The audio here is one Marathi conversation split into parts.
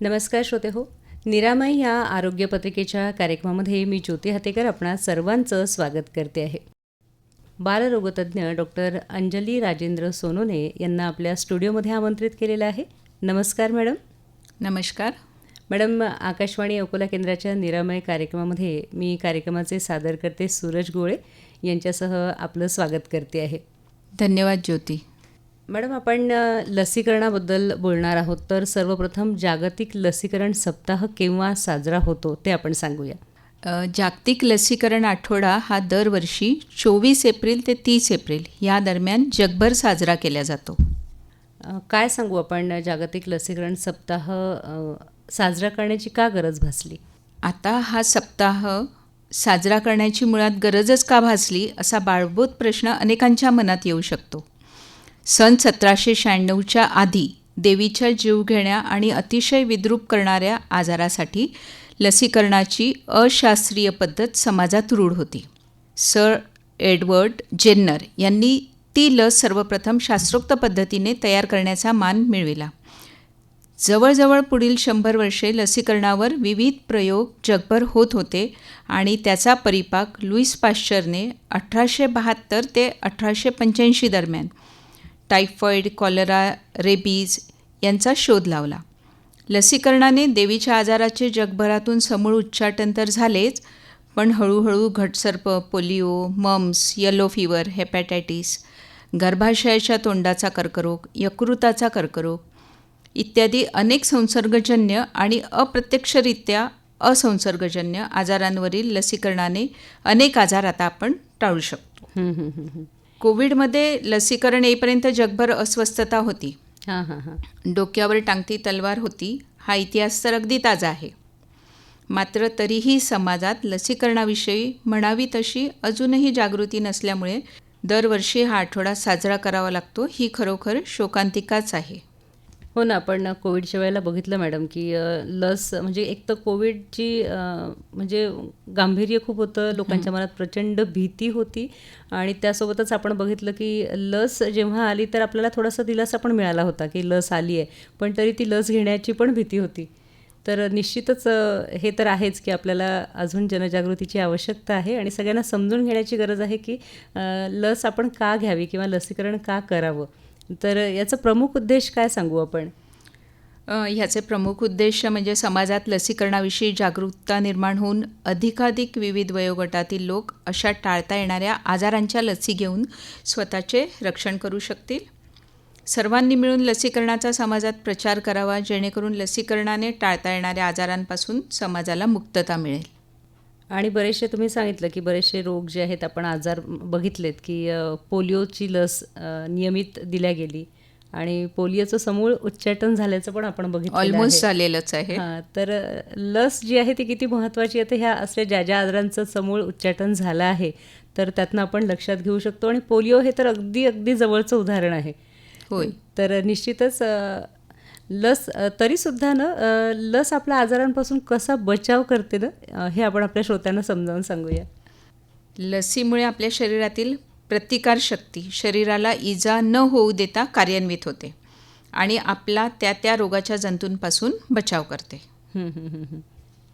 नमस्कार श्रोते हो निरामय या आरोग्य पत्रिकेच्या कार्यक्रमामध्ये मी ज्योती हातेकर आपणा सर्वांचं स्वागत करते आहे. बालरोगतज्ञ डॉक्टर अंजली राजेंद्र सोनोने यांना आपल्या स्टुडिओमध्ये आमंत्रित केलेलं आहे. नमस्कार मॅडम. नमस्कार. मॅडम आकाशवाणी अकोला केंद्राच्या निरामय कार्यक्रमामध्ये मी कार्यक्रमाचे सादर करते सूरज गोळे यांच्यासह आपलं स्वागत करते आहे. धन्यवाद ज्योती. मॅडम आपण लसीकरणाबद्दल बोलणार आहोत तर सर्वप्रथम जागतिक लसीकरण सप्ताह केव्हा साजरा होतो ते आपण सांगूया. जागतिक लसीकरण आठवडा हा दरवर्षी चोवीस एप्रिल ते तीस एप्रिल या दरम्यान जगभर साजरा केला जातो. काय सांगू आपण जागतिक लसीकरण सप्ताह साजरा करण्याची का गरज भासली? आता हा सप्ताह साजरा करण्याची मुळात गरजच का भासली असा बाळबोध प्रश्न अनेकांच्या मनात येऊ शकतो. सन सतराशे शहाण्णवच्या आधी देवीच्या जीवघेण्या आणि अतिशय विद्रूप करणाऱ्या आजारासाठी लसीकरणाची अशास्त्रीय पद्धत समाजात रूढ होती. सर एडवर्ड जेन्नर यांनी ती लस सर्वप्रथम शास्त्रोक्त पद्धतीने तयार करण्याचा मान मिळविला. जवळजवळ पुढील शंभर वर्षे लसीकरणावर विविध प्रयोग जगभर होत होते आणि त्याचा परिपाक लुईस पाश्चरने अठराशे बहात्तर ते अठराशे पंच्याऐंशी दरम्यान टायफॉईड कॉलरा रेबीज यांचा शोध लावला. लसीकरणाने देवीच्या आजाराचे जगभरातून समूळ उच्चाटन तर झालेच पण हळूहळू घटसर्प polio mumps yellow fever hepatitis गर्भाशयाच्या तोंडाचा कर्करोग यकृताचा कर्करोग इत्यादी अनेक संसर्गजन्य आणि अप्रत्यक्षरित्या असंसर्गजन्य आजारांवरील लसीकरणाने अनेक आजार आता आपण टाळू शकतो. कोविडमध्ये लसीकरण येईपर्यंत जगभर अस्वस्थता होती. हां हां हां. डोक्यावर टांगती तलवार होती. हा इतिहास तर अगदी ताजा आहे. मात्र तरीही समाजात लसीकरणाविषयी म्हणावी तशी अजूनही जागृती नसल्यामुळे दरवर्षी हा आठवडा साजरा करावा लागतो. ही खरोखर शोकांतिकाच आहे. हो ना आपण कोविडच्या वेळेला बघितलं मॅडम की लस म्हणजे एक तर कोविडची म्हणजे गांभीर्य खूप होतं लोकांच्या मनात प्रचंड भीती होती आणि त्यासोबतच आपण बघितलं की लस जेव्हा आली तर आपल्याला थोडासा दिलासा पण मिळाला होता की लस आली आहे पण तरी ती लस घेण्याची पण भीती होती. तर निश्चितच हे तर आहेच की आपल्याला अजून जनजागृतीची आवश्यकता आहे आणि सगळ्यांना समजून घेण्याची गरज आहे की लस आपण का घ्यावी किंवा लसीकरण का करावं? तर याचा प्रमुख उद्देश काय सांगू आपण? ह्याचे प्रमुख उद्देश म्हणजे समाजात लसीकरणाविषयी जागरूकता निर्माण होऊन अधिकाधिक विविध वयोगटातील लोक अशा टाळता येणाऱ्या आजारांच्या लसी घेऊन स्वतःचे रक्षण करू शकतील. सर्वांनी मिळून लसीकरणाचा समाजात प्रचार करावा जेणेकरून लसीकरणाने टाळता येणाऱ्या आजारांपासून समाजाला मुक्तता मिळेल. आणि बरेचसे तुम्ही सांगितलं की बरेचसे रोग जे आहेत आपण आजार बघितलेत की पोलिओची लस नियमित दिल्या गेली आणि पोलिओचं समूळ उच्चाटन झाल्याचं पण आपण बघितलं ऑलमोस्ट झालेलंच आहे. हां तर लस जी आहे ती किती महत्त्वाची आहे तर ह्या असल्या ज्या ज्या आजारांचं समूळ उच्चाटन झालं आहे तर त्यातनं आपण लक्षात घेऊ शकतो. आणि पोलिओ हे तर अगदी अगदी जवळचं उदाहरण आहे. होय. तर निश्चितच लस तरीसुद्धा ना लस आपल्या आजारांपासून कसा बचाव करते ना हे आपण आपल्या श्रोत्यांना समजावून सांगूया. लसीमुळे आपल्या शरीरातील प्रतिकारशक्ती शरीराला इजा न होऊ देता कार्यान्वित होते आणि आपला त्या त्या रोगाच्या जंतूंपासून बचाव करते.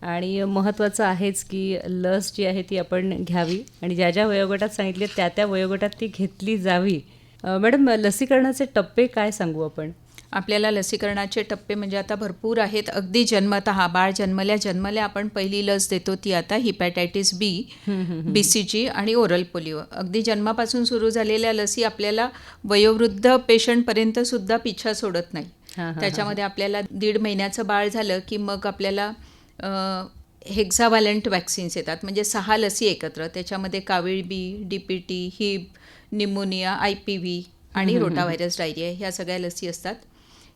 आणि महत्त्वाचं आहेच की लस जी आहे ती आपण घ्यावी आणि ज्या ज्या वयोगटात सांगितले त्या त्या वयोगटात ती घेतली जावी. मॅडम लसीकरणाचे टप्पे काय सांगू आपण? आपल्याला लसीकरणाचे टप्पे म्हणजे आता भरपूर आहेत. अगदी जन्मतः बाळ जन्मल्या जन्मल्या आपण पहिली लस देतो ती आता हिपॅटायटिस बी बी सी जी आणि ओरल पोलिओ. अगदी जन्मापासून सुरू झालेल्या लसी आपल्याला वयोवृद्ध पेशंटपर्यंत सुद्धा पिछा सोडत नाही. त्याच्यामध्ये आपल्याला दीड महिन्याचं बाळ झालं की मग आपल्याला हेक्झाव्हॅलंट वॅक्सिन्स येतात. म्हणजे सहा लसी एकत्र. त्याच्यामध्ये कावीळ B D P T Hib pneumonia I P V आणि रोटाव्हायरस डायरिया ह्या सगळ्या लसी असतात.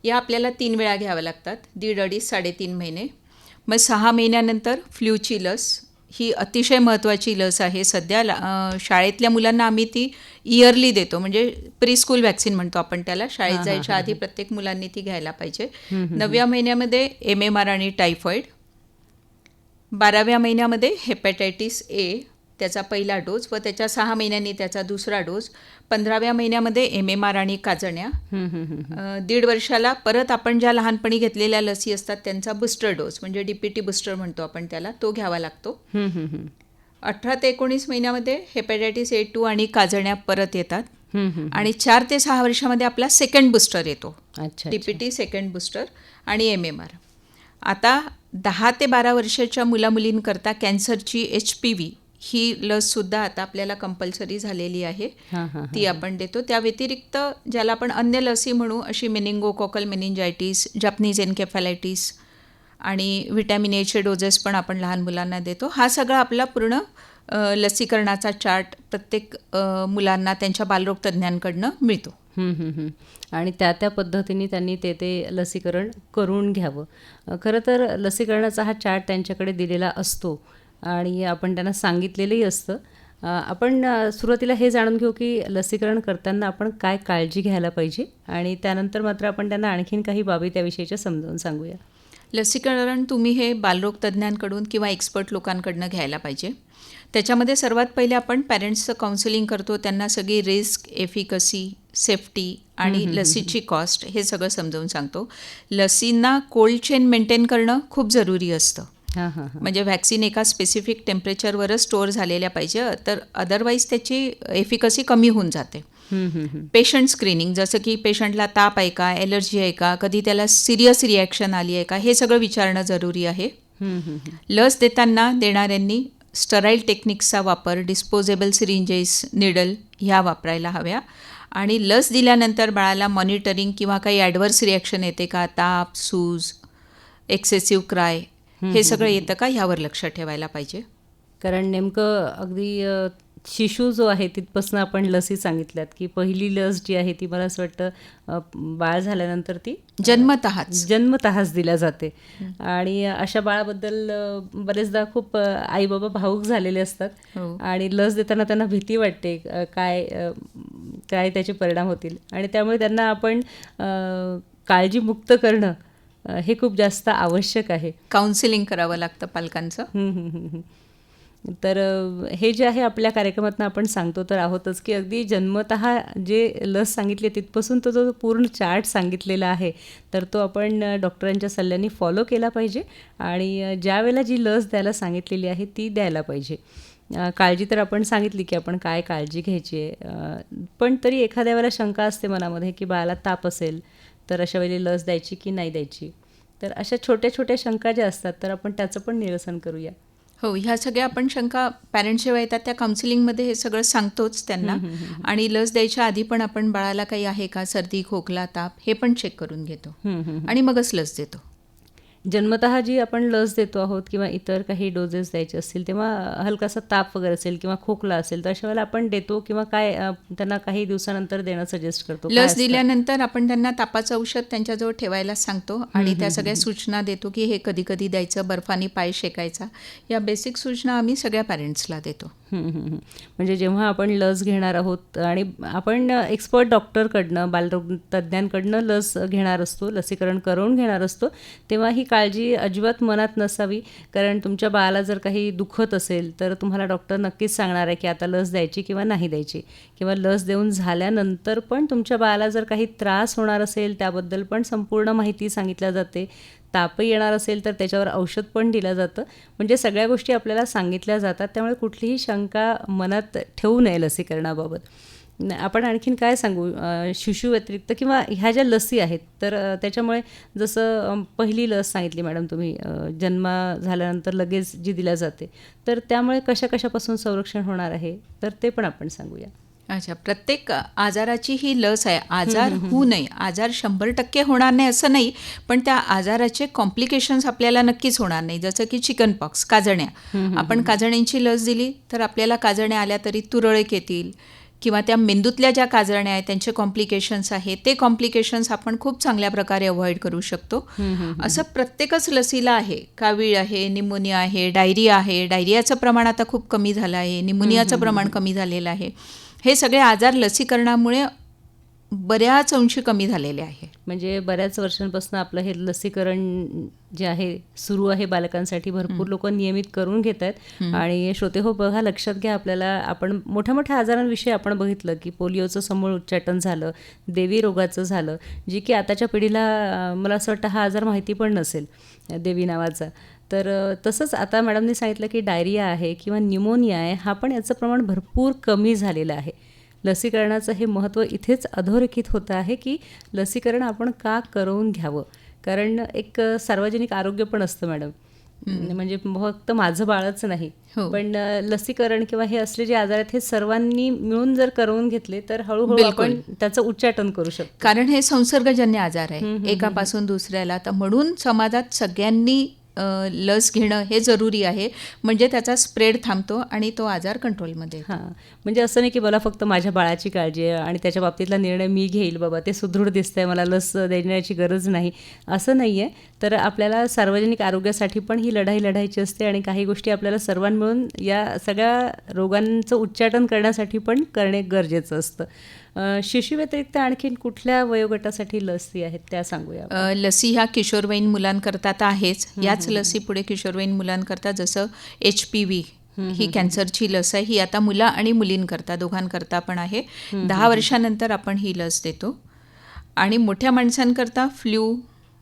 या आपल्याला तीन वेळा घ्याव्या लागतात. दीड अडीच साडेतीन महिने. मग सहा महिन्यानंतर फ्ल्यूची लस. ही अतिशय महत्त्वाची लस आहे. सध्या शाळेतल्या मुलांना आम्ही ती इयरली देतो. म्हणजे प्री स्कूल वॅक्सिन म्हणतो आपण त्याला. शाळेत जायच्या आधी प्रत्येक मुलांनी ती घ्यायला पाहिजे. नवव्या महिन्यामध्ये एम एम आर आणि टायफॉईड बाराव्या महिन्यामध्ये हेपॅटायटिस ए. त्याचा पहिला डोस व त्याच्या सहा महिन्यांनी त्याचा दुसरा डोस. पंधराव्या महिन्यामध्ये एम एम आर आणि काजण्या. दीड वर्षाला परत आपण ज्या लहानपणी घेतलेल्या लसी असतात त्यांचा बूस्टर डोस म्हणजे डी पी टी बूस्टर म्हणतो आपण त्याला तो घ्यावा लागतो. अठरा ते एकोणीस महिन्यामध्ये हेपॅटायटिस ए टू आणि काजण्या परत येतात. आणि चार ते सहा वर्षामध्ये आपला सेकंड बूस्टर येतो. अच्छा T P T second booster आणि एम एम आर आता दहा ते बारा वर्षाच्या मुलामुलींकरता कॅन्सरची एच पी व्ही ही लससुद्धा आता आपल्याला कंपल्सरी झालेली आहे. ती आपण देतो. त्या व्यतिरिक्त ज्याला आपण अन्य लसी म्हणू अशी मेनिंगोकॉकल मेनिंजायटिस जपनीज एन्केफॅलायटिस आणि व्हिटॅमिन एचे डोजेस पण आपण लहान मुलांना देतो. हा सगळा आपला पूर्ण लसीकरणाचा चार्ट प्रत्येक मुलांना त्यांच्या बालरोग तज्ज्ञांकडनं मिळतो. आणि त्या त्या पद्धतीने त्यांनी ते ते लसीकरण करून घ्यावं. खरं तर लसीकरणाचा हा चार्ट त्यांच्याकडे दिलेला असतो. आणि आपण त्यांना सांगितलेलंही असतं. आपण सुरुवातीला हे जाणून घेऊ की लसीकरण करताना आपण काय काळजी घ्यायला पाहिजे आणि त्यानंतर मात्र आपण त्यांना आणखीन काही बाबी त्याविषयीच्या समजावून सांगूया. लसीकरण तुम्ही हे बालरोग तज्ज्ञांकडून किंवा एक्सपर्ट लोकांकडनं घ्यायला पाहिजे. त्याच्यामध्ये सर्वात पहिले आपण पॅरेंट्सचं काउन्सिलिंग करतो त्यांना सगळी रिस्क एफिकसी सेफ्टी आणि लसीची कॉस्ट हे सगळं समजावून सांगतो. लसींना कोल्ड चेन मेंटेन करणं खूप जरुरी असतं. म्हणजे व्हॅक्सिन एका स्पेसिफिक टेम्परेचरवरच स्टोअर झालेल्या पाहिजे. तर अदरवाईज त्याची एफिकसी कमी होऊन जाते. पेशंट स्क्रीनिंग जसं की पेशंटला ताप आहे का ॲलर्जी आहे का कधी त्याला सिरियस रिॲक्शन आली आहे का हे सगळं विचारणं जरुरी आहे. लस देताना देणाऱ्यांनी स्टराईल टेक्निक्सचा वापर डिस्पोजेबल सिरिंजेस निडल ह्या वापरायला हव्या. आणि लस दिल्यानंतर बाळाला मॉनिटरिंग किंवा काही ॲडव्हर्स रिॲक्शन येते का ताप सूज एक्सेसिव्ह क्राय हे सगळं येतं का ह्यावर लक्ष ठेवायला पाहिजे? कारण नेमकं अगदी शिशु जो आहे तिथपासून आपण लसी सांगितल्यात की पहिली लस जी आहे ती मला असं वाटतं बाळ झाल्यानंतर ती जन्मतःच. जन्मतःच दिल्या जाते. आणि अशा बाळाबद्दल बरेचदा खूप आई बाबा भाऊक झालेले असतात. हो. आणि लस देताना त्यांना भीती वाटते काय काय त्याचे परिणाम होतील. आणि त्यामुळे त्यांना आपण काळजीमुक्त करणं हे खूप जास्त आवश्यक आहे. काउन्सिलिंग करावं लागतं पालकांचं. तर हे जे आहे आपल्या कार्यक्रमातनं आपण सांगतो तर आहोतच की अगदी जन्मतः जे लस सांगितली आहे तिथपासून तो जो पूर्ण चार्ट सांगितलेला आहे तर तो आपण डॉक्टरांच्या सल्ल्याने फॉलो केला पाहिजे आणि अ, ज्या वेळेला जी लस द्यायला सांगितलेली आहे ती द्यायला पाहिजे. काळजी तर आपण सांगितली की आपण काय काळजी घ्यायची आहे. पण तरी एखाद्या वेळेला शंका असते मनामध्ये की बाळाला ताप असेल तर अशा वेळी लस द्यायची की नाही द्यायची. तर अशा छोट्या छोट्या शंका ज्या असतात तर आपण त्याचं पण निरसन करूया. हो ह्या सगळ्या आपण शंका पॅरेंट्स जेव्हा येतात त्या काउन्सिलिंगमध्ये हे सगळं सांगतोच त्यांना. आणि लस द्यायच्या आधी पण आपण बाळाला काही आहे का? सर्दी खोकला ताप हे पण चेक करून घेतो. आणि मगच लस देतो. जन्मतः जी आपण लस देतो आहोत किंवा इतर काही डोजेस द्यायचे असतील तेव्हा हलकासा ताप वगैरे असेल किंवा खोकला असेल तर अशा वेळेला आपण देतो किंवा काय त्यांना काही दिवसानंतर देणं सजेस्ट करतो लस? दिल्यानंतर आपण त्यांना तापाचं औषध त्यांच्याजवळ ठेवायला सांगतो आणि त्या सगळ्या सूचना देतो की हे कधी कधी द्यायचं बर्फानी पाय शेकायचा या बेसिक सूचना आम्ही सगळ्या पॅरेंट्सला देतो. म्हणजे जेव्हा आपण लस घेणार आहोत आणि आपण एक्सपर्ट डॉक्टरकडनं बालरोग तज्ज्ञांकडनं लस घेणार असतो लसीकरण करून घेणार असतो तेव्हा ही काळजी अजिबात मनात नसावी. कारण तुमच्या बाळाला जर काही दुखत असेल तर तुम्हाला डॉक्टर नक्कीच सांगणार आहे की आता लस द्यायची किंवा नाही द्यायची. किंवा लस देऊन झाल्यानंतर पण तुमच्या बाळाला जर काही त्रास होणार असेल त्याबद्दल पण संपूर्ण माहिती सांगितल्या जाते. तापही येणार असेल तर त्याच्यावर औषध पण दिलं जातं. म्हणजे सगळ्या गोष्टी आपल्याला सांगितल्या जातात. त्यामुळे कुठलीही शंका मनात ठेवू नये लसीकरणाबाबत. आपण आणखीन काय सांगू? शिशू व्यतिरिक्त किंवा ह्या ज्या लसी आहेत तर त्याच्यामुळे जसं पहिली लस सांगितली मॅडम तुम्ही जन्मा जन्म झाल्यानंतर लगेच जी दिल्या जाते तर त्यामुळे कशा कशापासून संरक्षण होणार आहे? तर ते पण आपण सांगूया. अच्छा प्रत्येक आजाराची ही लस आहे. आजार होऊ नये. आजार शंभर टक्के होणार नाही असं नाही पण त्या आजाराचे कॉम्प्लिकेशन्स आपल्याला नक्कीच होणार नाही. जसं की चिकन पॉक्स काजण्या आपण काजण्यांची लस दिली तर आपल्याला काजण्या आल्या तरी तुरळक येतील किंवा त्या मेंदूतल्या ज्या काजण्या आहेत त्यांचे कॉम्प्लिकेशन्स आहेत ते कॉम्प्लिकेशन्स आपण खूप चांगल्या प्रकारे अवॉइड करू शकतो. असं प्रत्येकच लसीला आहे. कावीळ आहे निमोनिया आहे डायरिया आहे. डायरियाचं प्रमाण आता खूप कमी झालं आहे. निमोनियाचं प्रमाण कमी झालेलं आहे. हे सगळे आजार लसीकरणामुळे बऱ्याच अंशी कमी झालेले आहे. म्हणजे बऱ्याच वर्षांपासून आपलं हे लसीकरण जे आहे सुरू आहे बालकांसाठी भरपूर लोक नियमित करून घेत आहेत. आणि श्रोते हो बघा लक्षात घ्या आपल्याला आपण मोठ्या मोठ्या आजारांविषयी आपण बघितलं की पोलिओचं समूळ उच्चाटन झालं देवी रोगाचं झालं जी की आताच्या पिढीला मला असं वाटतं हा आजार माहिती पण नसेल देवी नावाचा. तर तसंच आता मॅडमने सांगितलं की डायरिया आहे किंवा न्यूमोनिया आहे हा पण याचं प्रमाण भरपूर कमी झालेलं आहे. लसीकरणाचं हे महत्त्व इथेच अधोरेखित होतं आहे की लसीकरण आपण का करवून घ्यावं? कारण एक सार्वजनिक आरोग्य पण असतं मॅडम. म्हणजे फक्त माझं बाळच नाही. हो. पण लसीकरण किंवा हे असले जे आजार आहेत हे सर्वांनी मिळून जर करवून घेतले तर हळूहळू. आपण त्याचं उच्चाटन करू शकतो. कारण हे संसर्गजन्य आजार आहे. एकापासून दुसऱ्याला. तर म्हणून समाजात सगळ्यांनी लस घेणं हे जरुरी आहे. म्हणजे त्याचा स्प्रेड थांबतो आणि तो आजार कंट्रोलमध्ये हां. म्हणजे असं नाही की मला फक्त माझ्या बाळाची काळजी आहे आणि त्याच्या बाबतीतला निर्णय मी घेईल बाबा ते सुदृढ दिसतंय मला लस देण्याची गरज नाही. असं नाही आहे. तर आपल्याला सार्वजनिक आरोग्यासाठी पण ही लढाई लढायची असते आणि काही गोष्टी आपल्याला सर्वांमिळून या सगळ्या रोगांचं उच्चाटन करण्यासाठी पण करणे गरजेचं असतं. अं, शिशु व्यतिरिक्त आणखीन कुठल्या वयोगटासाठी लसी आहेत त्या सांगूया. लसी ह्या किशोरवयीन मुलांकरता तर आहेच. याच लसी पुढे किशोरवयीन मुलांकरता जसं एच पी व्ही ही कॅन्सरची लस आहे ही आता मुलं आणि मुलींकरता दोघांकरता पण आहे. दहा वर्षानंतर आपण ही लस देतो. आणि मोठ्या माणसांकरता flu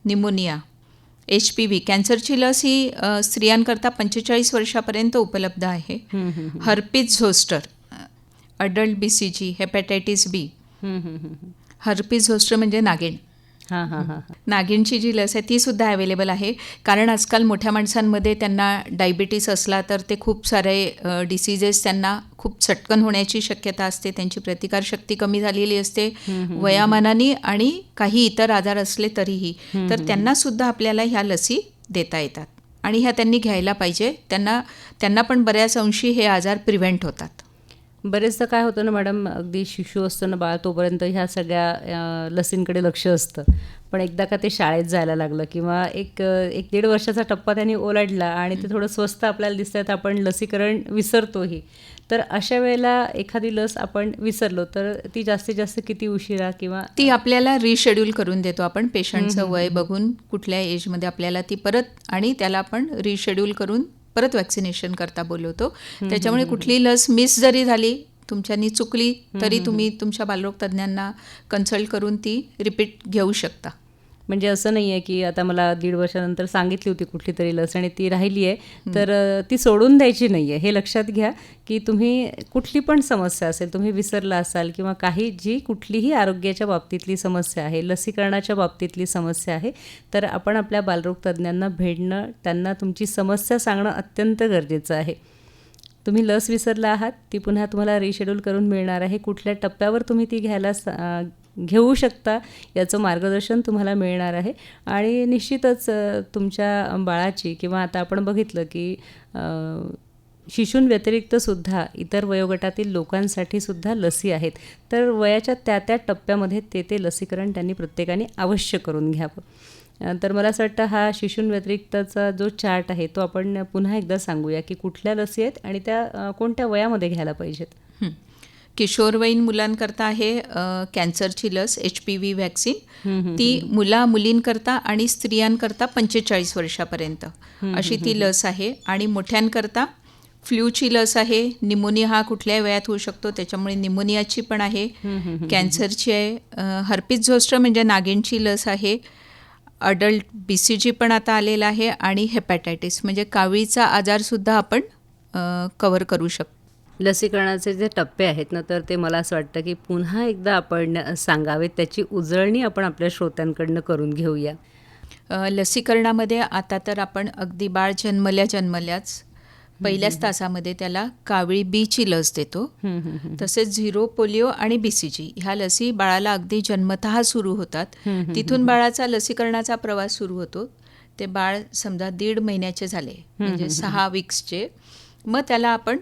pneumonia H P V कॅन्सरची लस ही स्त्रियांकरता पंचेचाळीस वर्षापर्यंत उपलब्ध आहे. Herpes zoster adult B C G hepatitis B. Herpes zoster म्हणजे नागिण. हां हां हां हां. नागिणची जी लस आहे ती सुद्धा अवेलेबल आहे. कारण आजकाल मोठ्या माणसांमध्ये त्यांना डायबिटीस असला तर ते खूप सारे डिसिजेस त्यांना खूप चटकन होण्याची शक्यता असते. त्यांची प्रतिकारशक्ती कमी झालेली असते. वयामानाने आणि काही इतर आजार असले तरीही. तर त्यांना सुद्धा आपल्याला ह्या लसी देता येतात. आणि ह्या त्यांनी घ्यायला पाहिजे. त्यांना त्यांना पण बऱ्याच अंशी हे आजार प्रिव्हेंट होतात. बरेचदा काय होतं ना मॅडम अगदी शिशु असतं ना बाळ तोपर्यंत ह्या सगळ्या लसींकडे लक्ष असतं. पण एकदा का ते शाळेत जायला लागलं किंवा एक एक दीड वर्षाचा टप्पा त्यांनी ओलांडला आणि ते थोडं स्वस्त आपल्याला दिसतं तर आपण लसीकरण विसरतोही. तर अशा वेळेला एखादी लस आपण विसरलो तर ती जास्तीत जास्त किती उशिरा किंवा ती आपल्याला रिशेड्यूल करून देतो आपण पेशंटचं वय बघून कुठल्या एजमध्ये आपल्याला ती परत आणि त्याला आपण रिशेड्यूल करून परत वॅक्सिनेशन करता बोलवतो. त्याच्यामुळे कुठली लस मिस जरी झाली तुमच्यानी चुकली तरी तुम्ही तुमच्या बालरोग तज्ज्ञांना कन्सल्ट करून ती रिपीट घेऊ शकता. म्हणजे असं नाही आहे की आता मला दीड वर्षानंतर सांगितली होती कुठली तरी लस आणि ती राहिली आहे. तर ती सोडून द्यायची नाही आहे. हे लक्षात घ्या की तुम्ही कुठली पण समस्या असेल तुम्ही विसरला असाल किंवा काही जी कुठलीही आरोग्याच्या बाबतीतली समस्या आहे लसीकरणाच्या बाबतीतली समस्या आहे तर आपण आपल्या बालरोग तज्ज्ञांना भेटणं त्यांना तुमची समस्या सांगणं अत्यंत गरजेचं आहे. तुम्ही लस विसरला आहात ती पुन्हा तुम्हाला रिशेड्यूल करून मिळणार आहे. कुठल्या टप्प्यावर तुम्ही ती घ्यायला घेऊ शकता. याचं मार्गदर्शन तुम्हाला मिळणार आहे. आणि निश्चितच तुमच्या बाळाची किंवा आता आपण बघितलं की शिशूंव्यतिरिक्तसुद्धा शिशूंव्यतिरिक्त सुद्धा इतर वयोगटातील लोकांसाठी सुद्धा लसी आहेत. तर वयाच्या त्या त्या टप्प्यामध्ये ते ते लसीकरण त्यांनी प्रत्येकाने अवश्य करून घ्यावं. तर मला असं वाटतं हा शिशूंव्यतिरिक्तचा जो चार्ट आहे तो आपण पुन्हा एकदा सांगूया की कुठल्या लसी आहेत आणि त्या कोणत्या वयामध्ये घ्यायला पाहिजेत. किशोरवयीन मुलांकरता आहे कॅन्सरची लस एच पी व्ही व्हॅक्सिन ती मुला मुलींकरता आणि स्त्रियांकरता पंचेचाळीस वर्षापर्यंत. अशी ती लस आहे आणि मोठ्यांकरता फ्ल्यूची लस आहे. निमोनिया हा कुठल्याही वयात होऊ शकतो त्याच्यामुळे निमोनियाची पण आहे. कॅन्सरची आहे. हर्पिस झोस्टर म्हणजे नागिणची लस आहे. अडल्ट बी सी जी पण आता आलेला आहे आणि हेपॅटायटिस म्हणजे कावीळीचा आजारसुद्धा आपण कवर करू शकतो. लसीकरणाचे जे टप्पे आहेत ना तर ते मला असं वाटतं की पुन्हा एकदा आपण सांगावेत त्याची उजळणी आपण आपल्या श्रोत्यांकडनं करून घेऊया. लसीकरणामध्ये आता तर आपण अगदी बाळ जन्मल्या जन्मल्याच पहिल्याच तासामध्ये त्याला कावळी बीची लस देतो. तसेच झिरो पोलिओ आणि बी सी जी ह्या लसी बाळाला अगदी जन्मतः सुरू होतात. तिथून बाळाचा लसीकरणाचा प्रवास सुरू होतो. ते बाळ समजा दीड महिन्याचे झाले म्हणजे सहा वीक्सचे मग त्याला आपण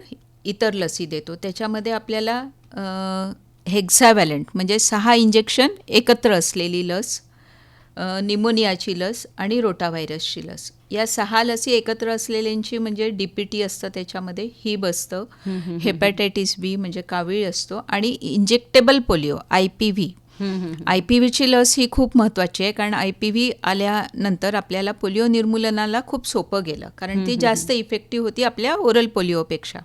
इतर लसी देतो. त्याच्यामध्ये आपल्याला हेक्झावॅलंट म्हणजे सहा इंजेक्शन एकत्र असलेली लस निमोनियाची लस आणि रोटाव्हायरसची लस. या सहा लसी एकत्र असलेल्यांची म्हणजे डी पी टी असतं त्याच्यामध्ये ही बसतं. हेपॅटायटिस बी म्हणजे कावीळ असतो आणि injectable polio I P V I P व्हीची लस ही खूप महत्त्वाची आहे कारण आय पी व्ही आल्यानंतर आपल्याला पोलिओ निर्मूलनाला खूप सोपं गेलं. कारण ती जास्त इफेक्टिव्ह होती आपल्या ओरल पोलिओपेक्षा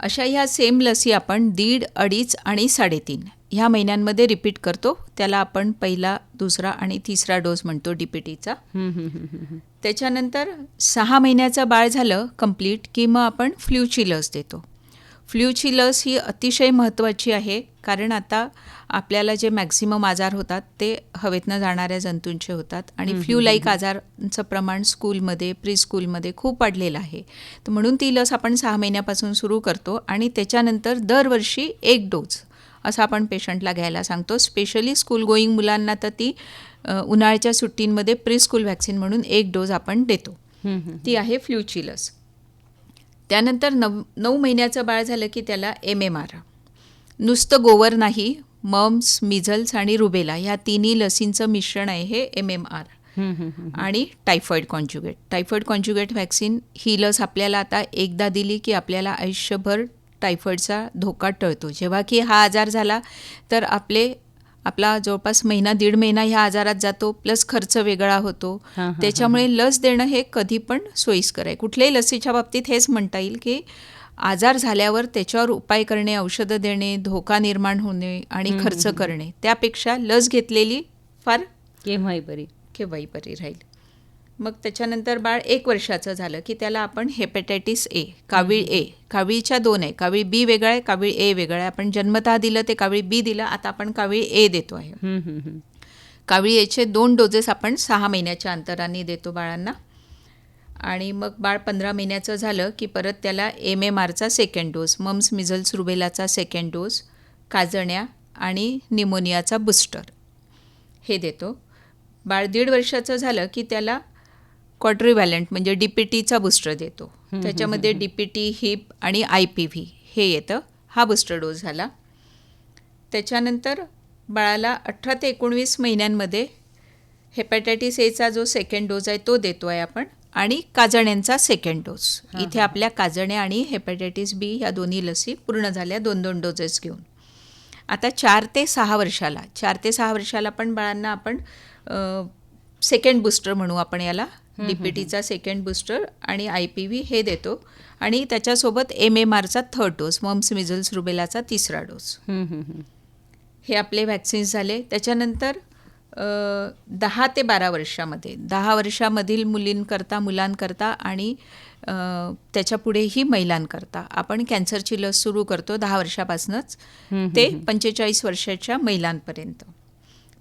अशा ह्या सेम लसी आपण दीड अडीच आणि साडेतीन ह्या महिन्यांमध्ये रिपीट करतो. त्याला आपण पहिला दुसरा आणि तिसरा डोस म्हणतो डी पी टीचा हम्म, हम्म, हम्म, हम्म, हम्म. त्याच्यानंतर सहा महिन्याचं बाळ झालं कंप्लीट की मग आपण फ्ल्यूची लस देतो. फ्ल्यूची लस ही अतिशय महत्त्वाची आहे कारण आता आपल्याला जे मॅक्झिमम आजार होतात ते हवेतनं जाणाऱ्या जंतूंचे होतात आणि फ्ल्यू लाईक आजारांचं प्रमाण स्कूलमध्ये प्री स्कूलमध्ये खूप वाढलेलं आहे. तर म्हणून ती लस आपण सहा महिन्यापासून सुरू करतो आणि त्याच्यानंतर दरवर्षी एक डोस असं आपण पेशंटला घ्यायला सांगतो. स्पेशली स्कूल गोईंग मुलांना तर ती उन्हाळ्याच्या सुट्टींमध्ये प्री स्कूल व्हॅक्सिन म्हणून एक डोस आपण देतो. ती आहे फ्ल्यूची लस. त्यानंतर नव नऊ महिन्याचं बाळ झालं की त्याला एम एम आर नुसतं गोवर नाही मम्स मिझल्स आणि रुबेला ह्या तिन्ही लसींचं मिश्रण आहे हे एम एम आर. आणि typhoid conjugate typhoid conjugate vaccine ही लस आपल्याला आता एकदा दिली की आपल्याला आयुष्यभर टायफॉईडचा धोका टळतो. जेव्हा की हा आजार झाला तर आपले आपला जवळपास महिना दीड महिना ह्या आजारात जातो प्लस खर्च वेगळा होतो. त्याच्यामुळे लस देणं हे कधी पण सोयीस्कर आहे. कुठल्याही लसीच्या बाबतीत हेच म्हणता येईल की आजार झाल्यावर त्याच्यावर उपाय करणे औषधं देणे धोका निर्माण होणे आणि खर्च करणे. त्यापेक्षा लस घेतलेली फार केव्हाही बरी. केव्हाही बरी राहील. मग त्याच्यानंतर बाळ एक वर्षाचं झालं की त्याला आपण हेपॅटायटिस ए कावीळ ए कावीळच्या दोन आहे. कावीळ बी वेगळं आहे कावीळ ए वेगळं आहे. आपण जन्मतः दिलं ते कावीळ बी दिलं आता आपण कावीळ ए देतो आहे. कावीळ एचे दोन डोजेस आपण सहा महिन्याच्या अंतराने देतो बाळांना. आणि मग बाळ पंधरा महिन्याचं झालं की परत त्याला एम एम आरचा सेकंड डोस मम्स मिझल्स रुबेलाचा सेकंड डोस काजण्या आणि निमोनियाचा बुस्टर हे देतो. बाळ दीड वर्षाचं झालं की त्याला क्वाड्रिव्हॅलंट म्हणजे डी पी टीचा बुस्टर देतो. त्याच्यामध्ये डी पी टी हिप आणि आय पी व्ही हे येतं. हा बुस्टर डोस झाला. त्याच्यानंतर बाळाला अठरा ते एकोणवीस महिन्यांमध्ये हेपॅटायटिस एचा जो सेकंड डोस आहे तो देतो आहे आपण आणि काजण्यांचा सेकंड डोस इथे आपल्या काजण्या आणि हेपॅटायटिस बी ह्या दोन्ही लसी पूर्ण झाल्या दोन दोन डोजेस घेऊन. आता चार ते सहा वर्षाला चार ते सहा वर्षाला पण बाळांना आपण सेकंड बुस्टर म्हणू आपण याला. डी पी टीचा सेकंड बुस्टर आणि आय पी व्ही हे देतो. आणि त्याच्यासोबत एम एम आरचा थर्ड डोस मम्स मिझल्स रुबेलाचा तिसरा डोस. हे आपले व्हॅक्सिन्स झाले. त्याच्यानंतर दहा ते बारा वर्षामध्ये दहा वर्षामधील मुलींकरता मुलांकरता आणि त्याच्या पुढेही महिलांकरता. आपण कॅन्सरची लस सुरू करतो दहा वर्षापासूनच. ते पंचेचाळीस वर्षाच्या महिलांपर्यंत.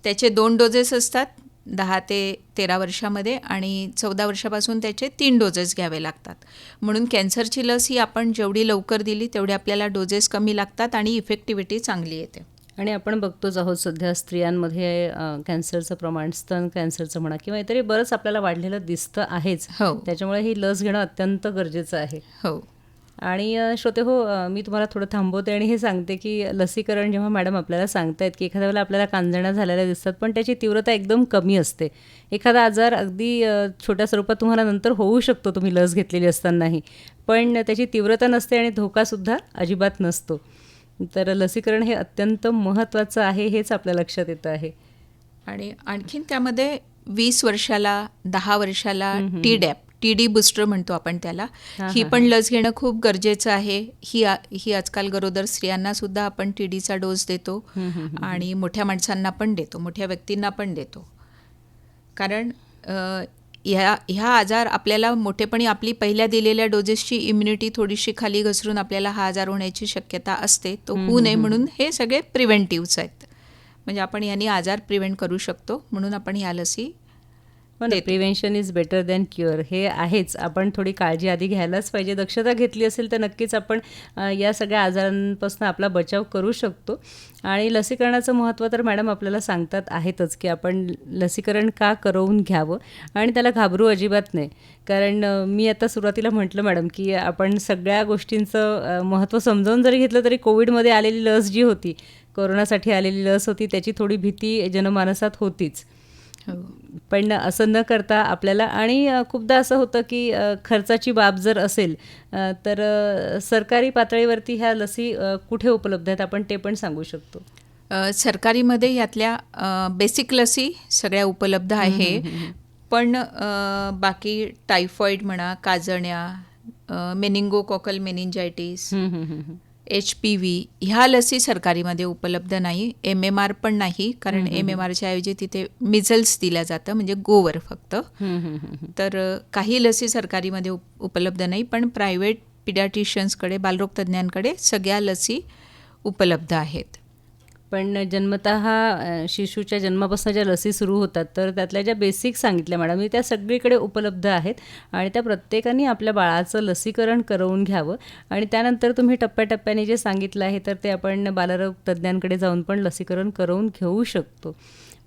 त्याचे दोन डोजेस असतात. दहा ते तेरा वर्षामध्ये आणि चौदा वर्षापासून त्याचे तीन डोजेस घ्यावे लागतात. म्हणून कॅन्सरची लस ही आपण जेवढी लवकर दिली तेवढे आपल्याला डोजेस कमी लागतात आणि इफेक्टिव्हिटी चांगली येते. आणि आपण बघतोच आहोत सध्या स्त्रियांमध्ये कॅन्सरचं प्रमाण स्तन कॅन्सरचं म्हणा किंवा इतरही बरंच आपल्याला वाढलेलं दिसतं आहेच. हो. त्याच्यामुळे ही लस घेणं अत्यंत गरजेचं आहे. हो. आणि श्रोते हो मी तुम्हाला थोडं थांबवते आणि हे सांगते की लसीकरण जेव्हा मॅडम आपल्याला सांगतायत की एखाद्या वेळेला आपल्याला कांजण्या झालेल्या दिसतात पण त्याची तीव्रता एकदम कमी असते. एखादा आजार अगदी छोट्या स्वरूपात तुम्हाला नंतर होऊ शकतो तुम्ही लस घेतलेली असतानाही. पण त्याची तीव्रता नसते आणि धोकासुद्धा अजिबात नसतो. तर लसीकरण हे अत्यंत महत्त्वाचं आहे हेच आपल्या लक्षात येतं आहे. आणि आणखीन त्यामध्ये वीस वर्षाला दहा वर्षाला T dap. T D booster म्हणतो आपण त्याला. ही पण लस घेणं खूप गरजेचं आहे. ही आ- ही आजकाल गरोदर स्त्रियांना सुद्धा आपण टी डीचा डोस देतो आणि मोठ्या माणसांना पण देतो मोठ्या व्यक्तींना पण देतो. कारण ह्या ह्या आजार आपल्याला मोठेपणी आपली पहिल्या दिलेल्या डोजेसची इम्युनिटी थोडीशी खाली घसरून आपल्याला हा आजार होण्याची शक्यता असते. तो होऊ नये म्हणून हे सगळे प्रिव्हेंटिव्हच आहेत. म्हणजे आपण यांनी आजार प्रिव्हेंट करू शकतो. म्हणून आपण ह्या लसी ना prevention is better than cure. हे आहेच. आपण थोडी काळजी आधी घ्यायलाच पाहिजे. दक्षता घेतली असेल तर नक्कीच आपण या सगळ्या आजारांपासून आपला बचाव करू शकतो. आणि लसीकरणाचं महत्त्व तर मॅडम आपल्याला सांगतात आहेतच की आपण लसीकरण का करवून घ्यावं? आणि त्याला घाबरू अजिबात नाही. कारण मी आता सुरुवातीला म्हटलं मॅडम की आपण सगळ्या गोष्टींचं महत्त्व समजावून जरी घेतलं तरी कोविडमध्ये आलेली लस जी होती कोरोनासाठी आलेली लस होती त्याची थोडी भीती जनमानसात होतीच. पण असं न करता आपल्याला आणि खूपदा असं होतं की खर्चाची बाब जर असेल तर सरकारी पातळीवरती ह्या लसी कुठे उपलब्ध आहेत आपण ते पण सांगू शकतो. सरकारीमध्ये यातल्या बेसिक लसी सगळ्या उपलब्ध आहे. पण बाकी टायफॉईड म्हणा काजण्या meningococcal meningitis H P V ह्या लसी सरकारीमध्ये उपलब्ध नाही एम एम आर पण नाही कारण एम एम आरच्या ऐवजी तिथे मिझल्स दिल्या जातं म्हणजे गोवर फक्त. तर काही लसी सरकारीमध्ये उप उपलब्ध नाही पण प्रायव्हेट पिडॅटिशियन्सकडे बालरोग तज्ज्ञांकडे सगळ्या लसी उपलब्ध आहेत. पण जन्मतः शिशूच्या जन्मापासून ज्या लसी सुरू होतात. तर त्यातल्या ज्या बेसिक सांगितल्या मॅडम त्या सगळीकडे उपलब्ध आहेत आणि त्या प्रत्येकाने आपल्या बाळाचं लसीकरण करवून घ्यावं. आणि त्यानंतर तुम्ही टप्प्याटप्प्याने जे सांगितलं आहे तर ते आपण बालरोग तज्ज्ञांकडे जाऊन पण लसीकरण करवून घेऊ शकतो.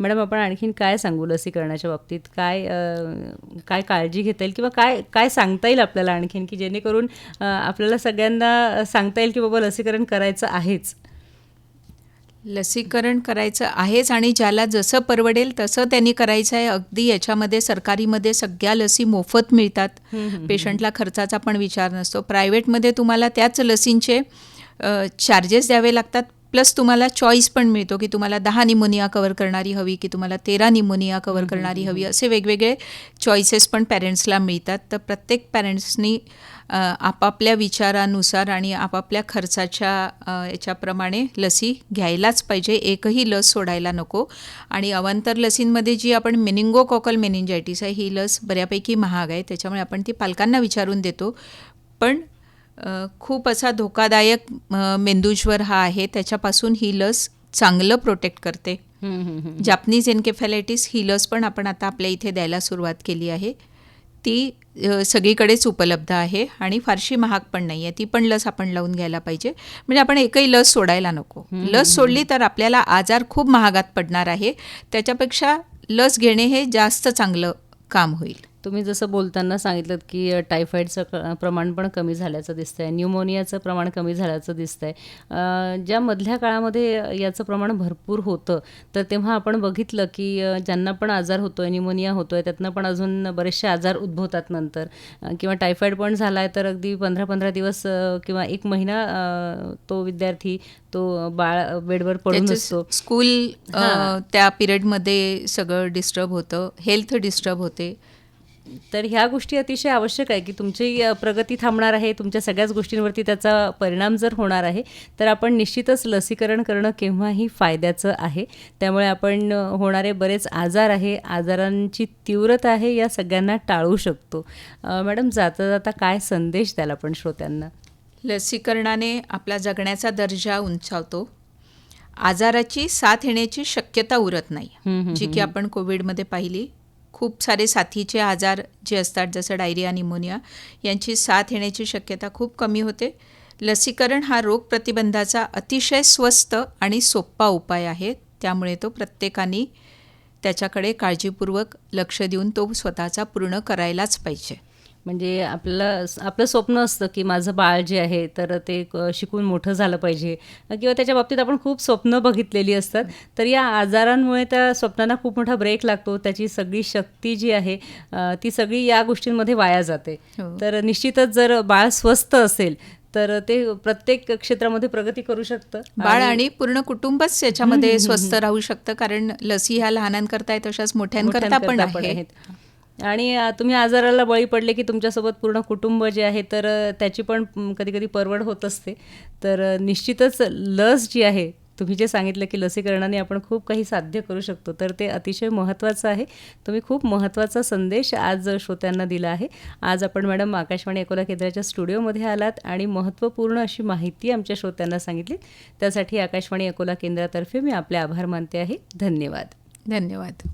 मॅडम आपण आणखीन काय सांगू लसीकरणाच्या बाबतीत? काय काय काळजी घेता येईल? किंवा काय काय सांगता येईल आपल्याला आणखीन? की जेणेकरून आपल्याला सगळ्यांना सांगता येईल की बाबा लसीकरण करायचं आहेच. लसीकरण करायचं आहेच आणि ज्याला जसं परवडेल तसं त्यांनी करायचं आहे. अगदी याच्यामध्ये सरकारीमध्ये सगळ्या लसी मोफत मिळतात. पेशंटला खर्चाचा पण विचार नसतो. प्रायव्हेटमध्ये तुम्हाला त्याच लसींचे चार्जेस द्यावे लागतात. प्लस तुम्हाला चॉईस पण मिळतो की तुम्हाला दहा निमोनिया कवर करणारी हवी की तुम्हाला तेरा निमोनिया कवर करणारी हवी असे वेगवेगळे चॉईसेस पण पॅरेंट्सला मिळतात. तर प्रत्येक पॅरेंट्सनी आपापल्या विचारानुसार आणि आपापल्या खर्चाच्या याच्याप्रमाणे लसी घ्यायलाच पाहिजे. एकही लस सोडायला नको. आणि अवांतर लसींमध्ये जी आपण मेनिंगोकॉकल मेनिंजायटिस आहे ही लस बऱ्यापैकी महाग आहे. त्याच्यामुळे आपण ती पालकांना विचारून देतो. पण खूप असा धोकादायक मेंदूज्वर हा आहे. त्याच्यापासून ही लस चांगलं प्रोटेक्ट करते. जापनीज एन्केफॅलायटिस ही लस पण आपण आता आपल्या इथे द्यायला सुरुवात केली आहे. ती सगळीकडेच उपलब्ध आहे आणि फारशी महाग पण नाही आहे ती पण लस आपण लावून घ्यायला पाहिजे. म्हणजे आपण एकही लस सोडायला नको. लस सोडली तर आपल्याला आजार खूप महागात पडणार आहे. त्याच्यापेक्षा लस घेणे हे जास्त चांगलं काम होईल. तुम्ही जसं बोलताना सांगितलं की टायफॉईडचं क- प्रमाण पण कमी झाल्याचं दिसतंय. न्यूमोनियाचं प्रमाण कमी झाल्याचं दिसतंय. अ, ज्या मधल्या काळामध्ये याचं प्रमाण भरपूर होतं तर तेव्हा आपण बघितलं की ज्यांना पण आजार होतोय न्यूमोनिया होतोय त्यातनं पण अजून बरेचसे आजार उद्भवतात नंतर. किंवा टायफॉईड पण झाला आहे तर अगदी पंधरा पंधरा दिवस किंवा एक महिना तो विद्यार्थी तो बाळ बेडवर पडून असतो. स्कूल. त्या पिरियडमध्ये सगळं डिस्टर्ब होतं. हेल्थ डिस्टर्ब होते. तर ह्या गोष्टी अतिशय आवश्यक आहे की तुमची प्रगती थांबणार आहे तुमच्या सगळ्याच गोष्टींवरती त्याचा परिणाम जर होणार आहे तर आपण निश्चितच लसीकरण करणं केव्हाही फायद्याचं आहे. त्यामुळे आपण होणारे बरेच आजार आहे आजारांची तीव्रता आहे या सगळ्यांना टाळू शकतो. मॅडम जाता जाता काय संदेश द्याल आपण श्रोत्यांना? लसीकरणाने आपला जगण्याचा दर्जा उंचावतो. आजाराची साथ येण्याची शक्यता उरत नाही जी की आपण कोविडमध्ये पाहिली. खूप सारे साथीचे आजार जे असतात जसं डायरिया निमोनिया यांची साथ येण्याची शक्यता खूप कमी होते. लसीकरण हा रोग प्रतिबंधाचा अतिशय स्वस्त आणि सोपा उपाय आहे. त्यामुळे तो प्रत्येकाने त्याच्याकडे काळजीपूर्वक लक्ष देऊन तो स्वतःचा पूर्ण करायलाच पाहिजे. म्हणजे आपलं आपलं स्वप्न असतं की माझं बाळ जे आहे तर ते शिकून मोठं झालं पाहिजे. किंवा त्याच्या बाबतीत आपण खूप स्वप्न बघितलेली असतात. तर या आजारांमुळे त्या स्वप्नांना खूप मोठा ब्रेक लागतो. त्याची सगळी शक्ती जी आहे ती सगळी या गोष्टींमध्ये वाया जाते. हो. तर निश्चितच जर बाळ स्वस्थ असेल तर ते प्रत्येक क्षेत्रामध्ये प्रगती करू शकतं. बाळ आणि पूर्ण कुटुंबच याच्यामध्ये स्वस्थ राहू शकतं. कारण लसी ह्या लहानांकरता आहे तशाच मोठ्यांकरता पण मोठ्यांकरता आहे आणि तुम्ही आजाराला बळी पडले की तुमच्यासोबत पूर्ण कुटुंब जे आहे तर त्याची पण कधी कधी परवड होत असते. तर निश्चितच लस जी आहे तुम्ही जे सांगितलं की लसीकरणाने आपण खूप काही साध्य करू शकतो तर ते अतिशय महत्त्वाचं आहे. तुम्ही खूप महत्त्वाचा संदेश आज श्रोत्यांना दिला आहे. आज आपण मॅडम आकाशवाणी अकोला केंद्राच्या स्टुडिओमध्ये आलात आणि महत्त्वपूर्ण अशी माहिती आमच्या श्रोत्यांना सांगितली. त्यासाठी आकाशवाणी अकोला केंद्रातर्फे मी आपले आभार मानते आहे. धन्यवाद. धन्यवाद.